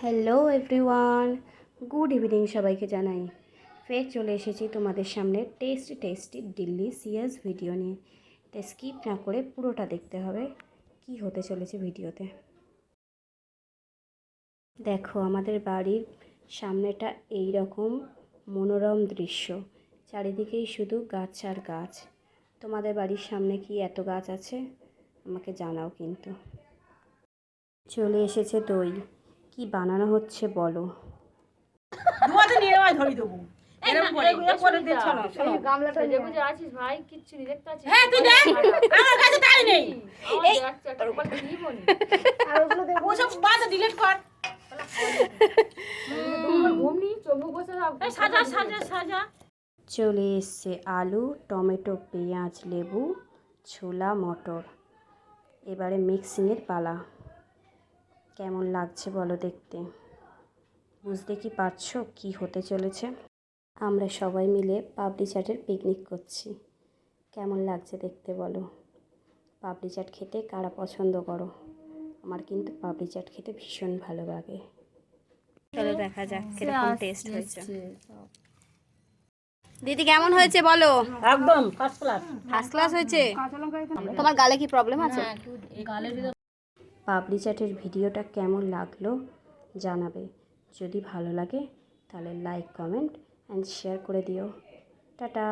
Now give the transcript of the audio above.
Hello everyone good evening সবাইকে জানাই। ফের চলে এসেছি তোমাদের সামনে test tasty Delhi CS video নিয়ে। তাই স্কিপ না করে পুরোটা দেখতে হবে কি হতে চলেছে ভিডিওতে দেখো, আমাদের বাড়ির সামনেটা এই রকম মনোরম দৃশ্য। চারিদিকেই শুধু গাছ আর গাছ। তোমাদের বাড়ির সামনে কি এত গাছ আছে? আমাকে জানাও কিন্তু। চলে এসেছে দই। কি বানানো হচ্ছে বলো? ধোয়াতে নিয়ে নেওয়াই ধরি দেবো। চলো আছিস হ্যাঁ চলে এসছে আলু টমেটো পেঁয়াজ লেবু ছোলা মটর। এবারে মিক্সিংয়ের পালা। কেমন লাগছে বলো দেখতে? বুঝতে কি পারছ কি হতে চলেছে? আমরা সবাই মিলে পাপড়ি চাটের পিকনিক করছি। কেমন লাগছে দেখতে বলো? পাপড়ি চাট খেতে কারা পছন্দ করো? আমার কিন্তু পাপড়ি চাট খেতে ভীষণ ভালো লাগে। চলো দেখা যাক কীরকম টেস্ট হয়েছে। দিদি কেমন হয়েছে বলো? একদম ফার্স্ট ক্লাস ফার্স্ট ক্লাস হয়েছে? তোমার গালে কি প্রবলেম আছে? গালের পাপড়ি চ্যাটের ভিডিওটা কেমন লাগল জানাবে। যদি ভালো লাগে তাহলে লাইক কমেন্ট অ্যান্ড শেয়ার করে দিও। টাটা!